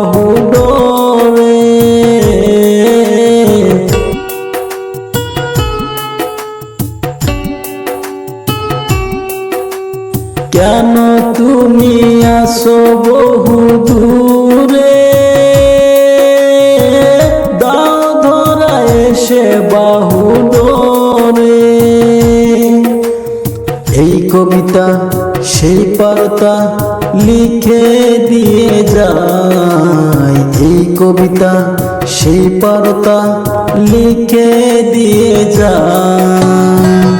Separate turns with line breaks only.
বাহু ডোরে কেন তুমি আসো বহু দূরে? দাও ধরা এসে বাহু ডোরে এই কবিতা, সেই পারতা লিখে দিয়ে যায়। এই কবিতা সেই পারতা লিখে দিয়ে যায়।